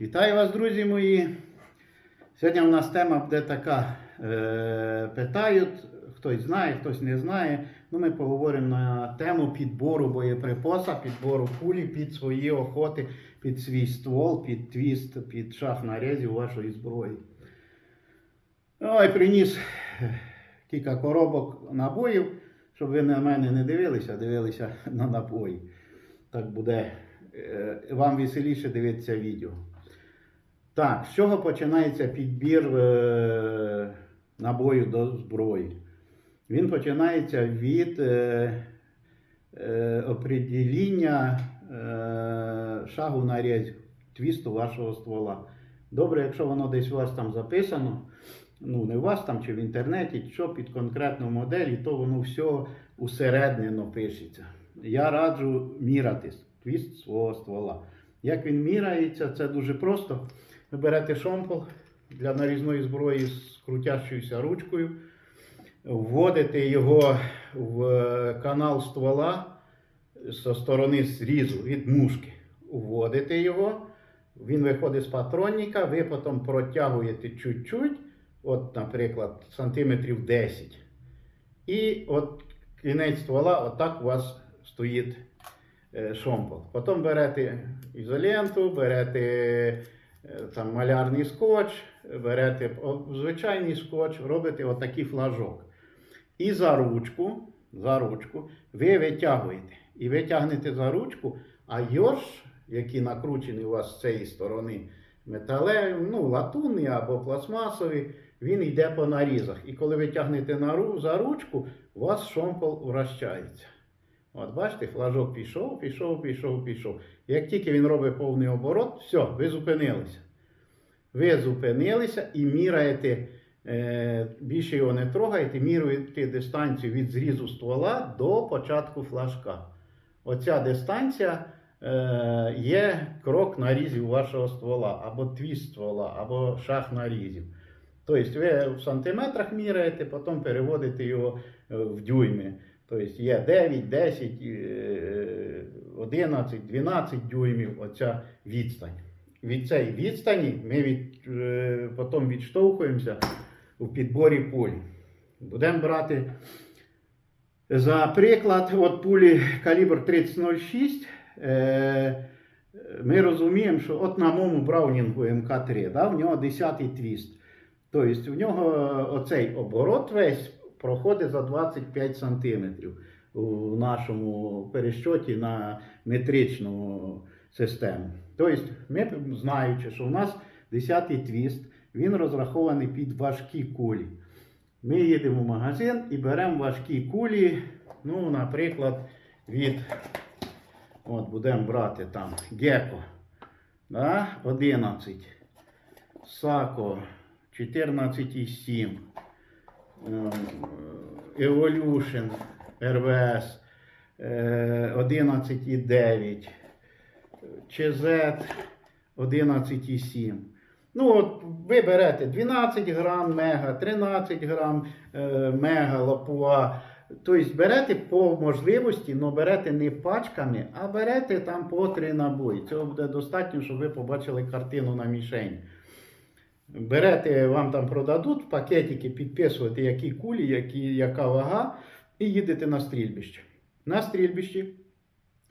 Вітаю вас, друзі мої. Сьогодні у нас тема буде така. Е, питають, хтось знає, хтось не знає. Ну, ми поговоримо на тему підбору боєприпаса, підбору кулі під свої охоти, під свій ствол, під твіст, під шах нарізів вашої зброї. Ой, приніс кілька коробок набоїв, щоб ви на мене не дивилися, дивилися на набої. Так буде е, вам веселіше дивитися відео. Так, з чого починається підбір е, набою до зброї? Він починається від е, е, определіння е, шагу нарізу, твісту вашого ствола. Добре, якщо воно десь у вас там записано, ну не у вас там чи в інтернеті, що під конкретну модель, то воно все усереднено пишеться. Я раджу міратись, твіст свого ствола. Як він мірається, це дуже просто. Берете шомпол для нарізної зброї з крутящою ручкою, вводите його в канал ствола зі сторони зрізу від мушки. Вводите його, він виходить з патронника, ви потім протягуєте чуть-чуть, от, наприклад, сантиметрів 10. І от кінець ствола, отак у вас стоїть е, шомпол. Потім берете ізоленту, берете там, малярний скотч, берете звичайний скотч, робите отакий флажок. І за ручку, за ручку ви витягуєте. І витягнете за ручку, а йорш, який накручений у вас з цієї сторони, металевий, ну, латунний або пластмасовий, він йде по нарізах. І коли ви тягнете за ручку, у вас шомпол вращається. От бачите, флажок пішов, пішов, пішов, пішов. Як тільки він робить повний оборот, все, ви зупинилися. Ви зупинилися і міраєте, е, більше його не трогаєте, міруєте дистанцію від зрізу ствола до початку флажка. Оця дистанція е, є крок нарізів вашого ствола, або твіст ствола, або шах нарізів. Тобто ви в сантиметрах міряєте, потім переводите його е, в дюйми. Тобто є 9, 10, е, 11, 12 дюймів оця відстань. Від цієї відстані ми від, е, потім відштовхуємося у підборі пулі. Будемо брати за приклад от пулі калібр 3006. Е, ми розуміємо, що от на моєму Браунінгу МК3, да, в нього 10-й твіст. Тобто в нього оцей оборот весь проходить за 25 сантиметрів у нашому перещоті на метричну систему. Тобто, ми знаючи, що у нас 10-й твіст, він розрахований під важкі кулі. Ми їдемо в магазин і беремо важкі кулі, ну, наприклад, від, от будемо брати там Геко да, 11, Сако 14,7, ем, Evolution РВС е, 11,9, ЧЗ 11,7. Ну, от ви берете 12 грам мега, 13 грам е, мега лапуа. Тобто берете по можливості, але берете не пачками, а берете там по три набої. Цього буде достатньо, щоб ви побачили картину на мішень. Берете, вам там продадуть пакетики, підписувати, які кулі, які, яка вага, і їдете на стрільбище. На стрільбищі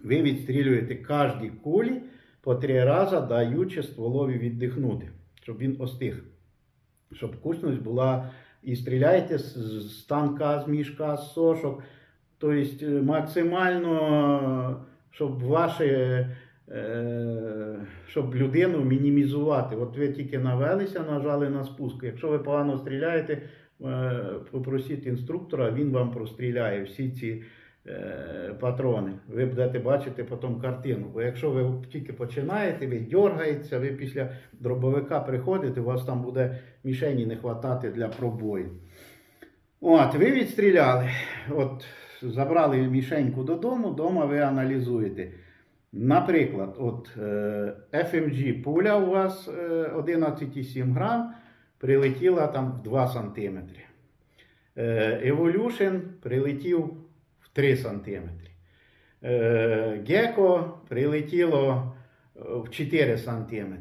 ви відстрілюєте кожній кулі по три рази, даючи стволові віддихнути, щоб він остиг. Щоб кучність була і стріляєте з, танка, з мішка, з сошок. Тобто максимально, щоб ваше, е, щоб людину мінімізувати. От ви тільки навелися, нажали на спуск. Якщо ви погано стріляєте, е, попросіть інструктора, він вам простріляє всі ці е, патрони. Ви будете бачити потім картину. Бо якщо ви тільки починаєте, ви дергаєтеся, ви після дробовика приходите, у вас там буде мішені не вистачати для пробою. От, ви відстріляли, от, забрали мішеньку додому, вдома ви аналізуєте. Наприклад, от, е, FMG пуля у вас е, 11,7 грам, прилетіла там в 2 см. Е, Evolution прилетів в 3 см. Е, Gecko прилетіло е, в 4 см.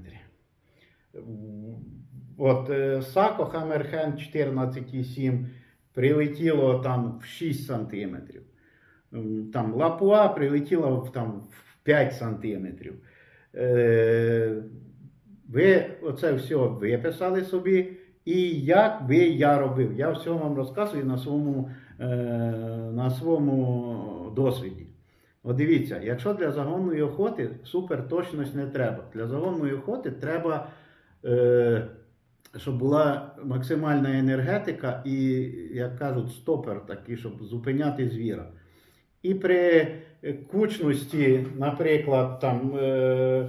От е, Сако Хамерхен 14,7 прилетіло там в 6 сантиметрів. Там Лапуа прилетіла в, там, в 5 сантиметрів. Е, ви оце все виписали собі. І як би я робив? Я все вам розказую на своєму, е, на своєму досвіді. От дивіться, якщо для загонної охоти супер точність не треба. Для загонної охоти треба, е, щоб була максимальна енергетика і, як кажуть, стопер такий, щоб зупиняти звіра. І при кучності, наприклад, там е,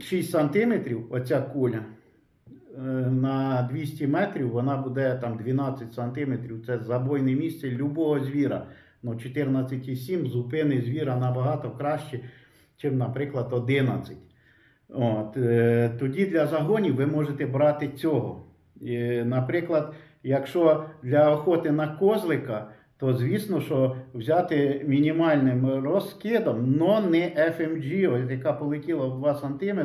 6 см, оця куля е, на 200 метрів, вона буде там 12 см. Це забойне місце любого звіра. Ну, 14,7 зупини звіра набагато краще, ніж, наприклад, 11. От, е, тоді для загонів ви можете брати цього. Е, наприклад, якщо для охоти на козлика, то звісно, що взяти мінімальним розкидом, но не FMG, яка полетіла в 2 см,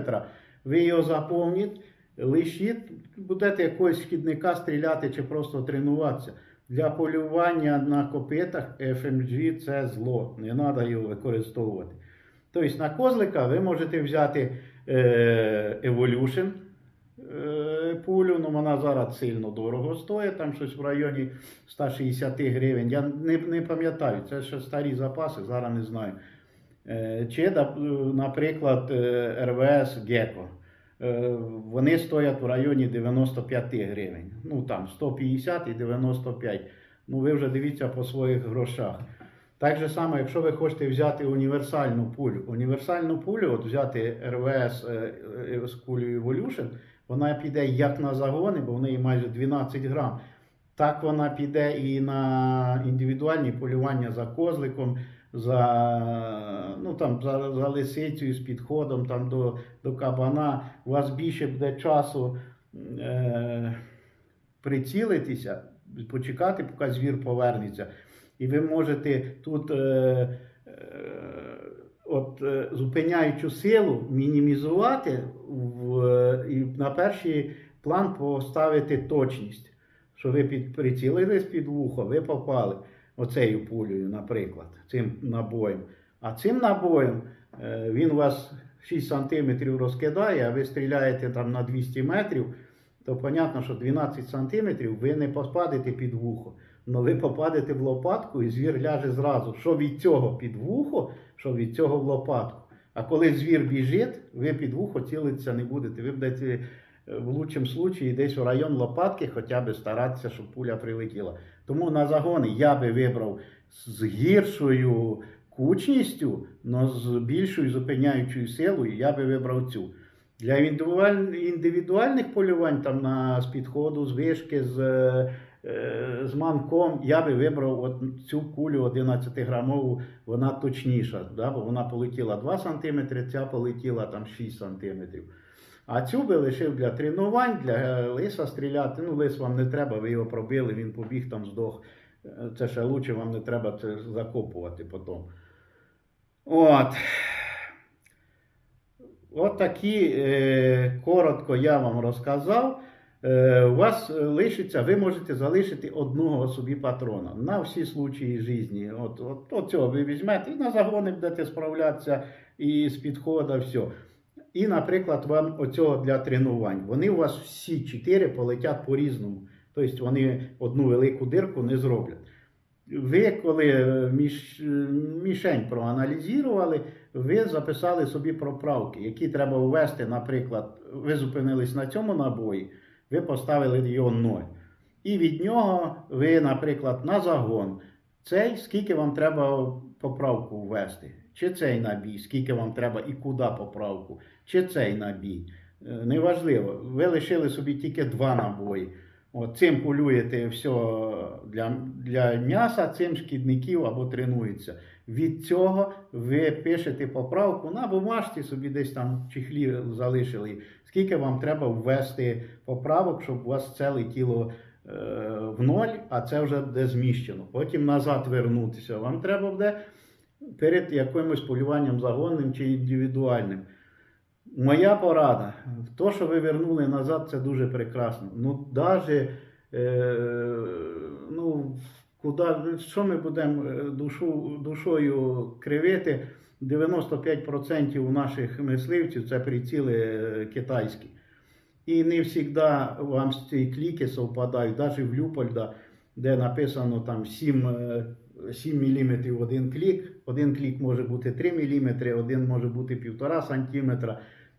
ви його заповніть, лишіть, будете якогось шкідника стріляти чи просто тренуватися. Для полювання на копитах FMG це зло, не треба його використовувати. Тобто на козлика ви можете взяти е, Evolution е, пулю, ну вона зараз сильно дорого стоїть, там щось в районі 160 гривень. Я не, не пам'ятаю, це ще старі запаси, зараз не знаю. Е, чи, наприклад, е, РВС Геко. Е, Вони стоять в районі 95 гривень. Ну там 150 і 95. Ну ви вже дивіться по своїх грошах. Так же само, якщо ви хочете взяти універсальну пулю, універсальну пулю, от взяти РВС е, е, з кулею Evolution, вона піде як на загони, бо в неї майже 12 грам. Так вона піде і на індивідуальні полювання за козликом, за, ну, там, за, за лисицею з підходом там, до, до кабана. У вас більше буде часу е, прицілитися, почекати, поки звір повернеться. І ви можете тут, е, е, от, е, зупиняючу силу, мінімізувати в, е, і на перший план поставити точність. Що ви під, прицілились під вухо, ви попали оцею пулею, наприклад, цим набоєм. А цим набоєм е, він вас 6 см розкидає, а ви стріляєте там на 200 метрів, то понятно, що 12 см ви не попадете під вухо. Но ви попадете в лопатку і звір ляже зразу. Що від цього під вухо, що від цього в лопатку. А коли звір біжить, ви під вухо цілитися не будете. Ви будете е, в лучшому случаї десь у район лопатки хоча б старатися, щоб пуля прилетіла. Тому на загони я би вибрав з гіршою кучністю, але з більшою зупиняючою силою, я би вибрав цю. Для індивідуальних полювань там на з підходу, з вишки, з, е, з манком, я би вибрав от цю кулю 11-грамову, вона точніша, да? бо вона полетіла 2 см, ця полетіла там 6 см. А цю би лишив для тренувань, для лиса стріляти. Ну, лис вам не треба, ви його пробили, він побіг там здох. Е, Це ще лучше, вам не треба це закопувати потім. От. От такі е, коротко я вам розказав. Е, у вас е, лишиться, ви можете залишити одного собі патрона на всі случаї житті. От, от, от цього ви візьмете і на загони будете справлятися, і з підходу, все. І, наприклад, вам оцього для тренувань. Вони у вас всі чотири полетять по-різному. Тобто вони одну велику дирку не зроблять. Ви, коли е, міш, е, мішень проаналізували, ви записали собі проправки, які треба ввести, наприклад, ви зупинились на цьому набої, ви поставили його 0. І від нього ви, наприклад, на загон. Цей, скільки вам треба поправку ввести? Чи цей набій, скільки вам треба і куди поправку, чи цей набій. Е, Неважливо. Ви лишили собі тільки два набої. От цим полюєте все для, для м'яса, цим шкідників або тренується. Від цього ви пишете поправку на бумажці, собі десь там чехлі залишили. Скільки вам треба ввести поправок, щоб у вас це летіло е, в ноль, а це вже буде зміщено. Потім назад вернутися. Вам треба буде перед якимось полюванням загонним чи індивідуальним. Моя порада. То, що ви вернули назад, це дуже прекрасно. Ну, навіть, е, ну, куди, що ми будемо е, душу, душою кривити? 95% наших мисливців це приціли е, китайські. І не завжди вам ці кліки совпадають, навіть в Люпольда, де написано там 7, е, 7 мм один клік. Один клік може бути 3 мм, один може бути 1,5 см.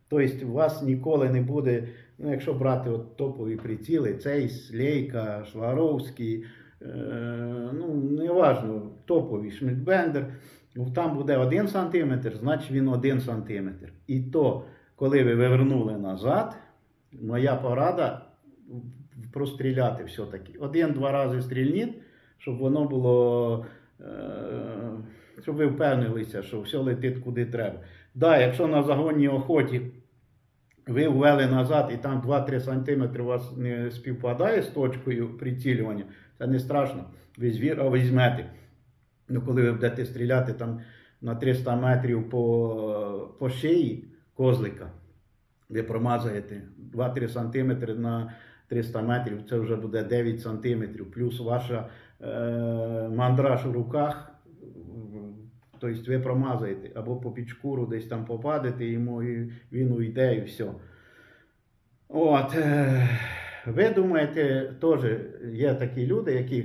Тобто у вас ніколи не буде, ну, якщо брати от топові приціли, цей Слейка, Шваровський, ну, неважно, топовий Шмідбендер, там буде 1 см, значить він 1 см. І то, коли ви вивернули назад, моя порада простріляти все-таки. Один-два рази стрільніть, щоб воно було. е, Щоб ви впевнилися, що все летить куди треба. Да, якщо на загонній охоті ви ввели назад і там 2-3 см у вас не співпадає з точкою прицілювання, це не страшно. Ви звіра візьмете. Ну, коли ви будете стріляти там на 300 метрів по, по шиї козлика, ви промазаєте 2-3 см на 300 метрів, це вже буде 9 см, плюс ваша е, мандраж у руках. Тобто ви промазаєте або по підшкуру десь там попадете йому, і він уйде і все. От, е, ви думаєте, теж є такі люди, які.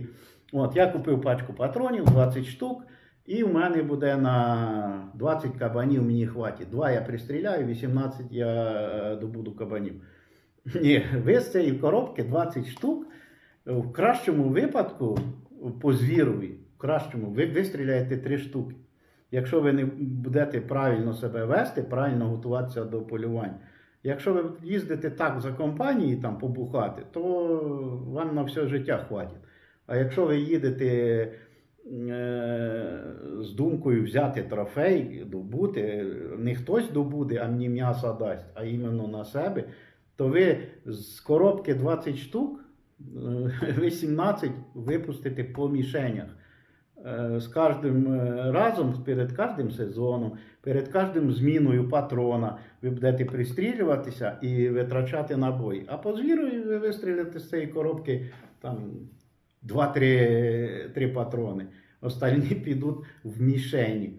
От, я купив пачку патронів, 20 штук, і в мене буде на 20 кабанів мені хватить. Два я пристріляю, 18 я е, добуду кабанів. Ні, ви з цієї коробки 20 штук. В кращому випадку, по звірові, в кращому, ви вистріляєте 3 штуки. Якщо ви не будете правильно себе вести, правильно готуватися до полювання. Якщо ви їздите так за компанії там побухати, то вам на все життя хватить. А якщо ви їдете е, з думкою взяти трофей, добути, не хтось добуде, а мені м'ясо дасть, а іменно на себе, то ви з коробки 20 штук, е, ви 17 випустите по мішенях. Е, З кожним е, разом, перед кожним сезоном, перед кожним зміною патрона, ви будете пристрілюватися і витрачати набої. А по звіру ви вистрілите з цієї коробки там 2-3 патрони. Остальні підуть в мішені.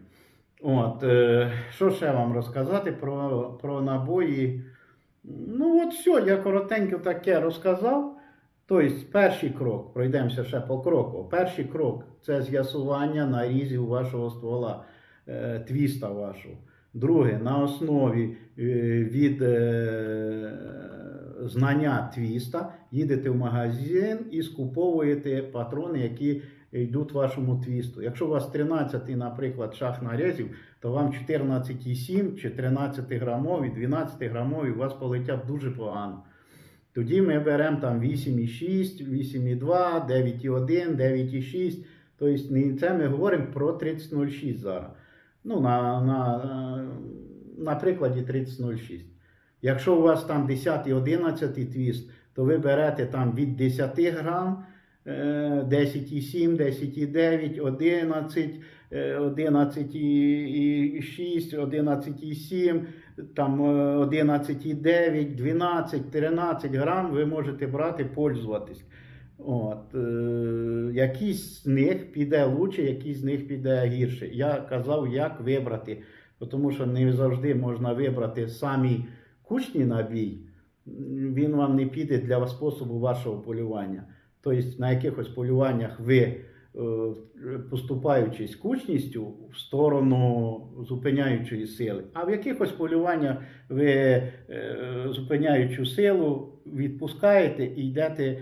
От, е, що ще вам розказати про, про набої? Ну, от все, я коротенько таке розказав. Тобто, перший крок, пройдемося ще по кроку. Перший крок це з'ясування нарізів вашого ствола, е, твіста вашого. Друге, на основі е, від е, знання твіста їдете в магазин і скуповуєте патрони, які йдуть вашому твісту. Якщо у вас 13, наприклад, шах нарізів, то вам 14,7 чи 13 грамові, 12 грамові у вас полетять дуже погано. Тоді ми беремо там 8,6, 8,2, 9,1, 9,6. Тобто це ми говоримо про 30,06 зараз. Ну, на, на, на прикладі 30,06. Якщо у вас там 10 11 твіст, то ви берете там від 10 грам, е, 10,7, 10,9, 11, е, 11,6, 11,7, там е, 11,9, 12, 13 грам ви можете брати, пользуватись. От, е, якийсь з них піде лучше, якийсь з них піде гірше. Я казав, як вибрати, тому що не завжди можна вибрати самі кучні набій. Він вам не піде для способу вашого полювання. Тобто на якихось полюваннях ви, поступаючись кучністю в сторону зупиняючої сили, а в якихось полюваннях ви е, зупиняючу силу відпускаєте і йдете е,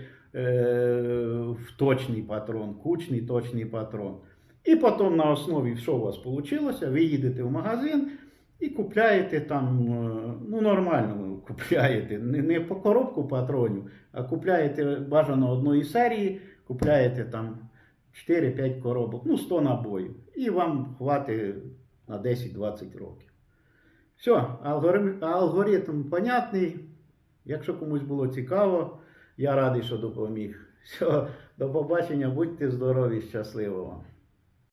в точний патрон, кучний точний патрон. І потім на основі, що у вас вийшло, ви їдете в магазин і купляєте там, е, ну нормально купляєте, не по коробку патронів, а купляєте бажано одної серії, купляєте там 4-5 коробок, ну 100 набоїв. І вам хватить на 10-20 років. Все, алгоритм, алгоритм понятний. Якщо комусь було цікаво, я радий, що допоміг. Все, до побачення, будьте здорові, щасливо вам.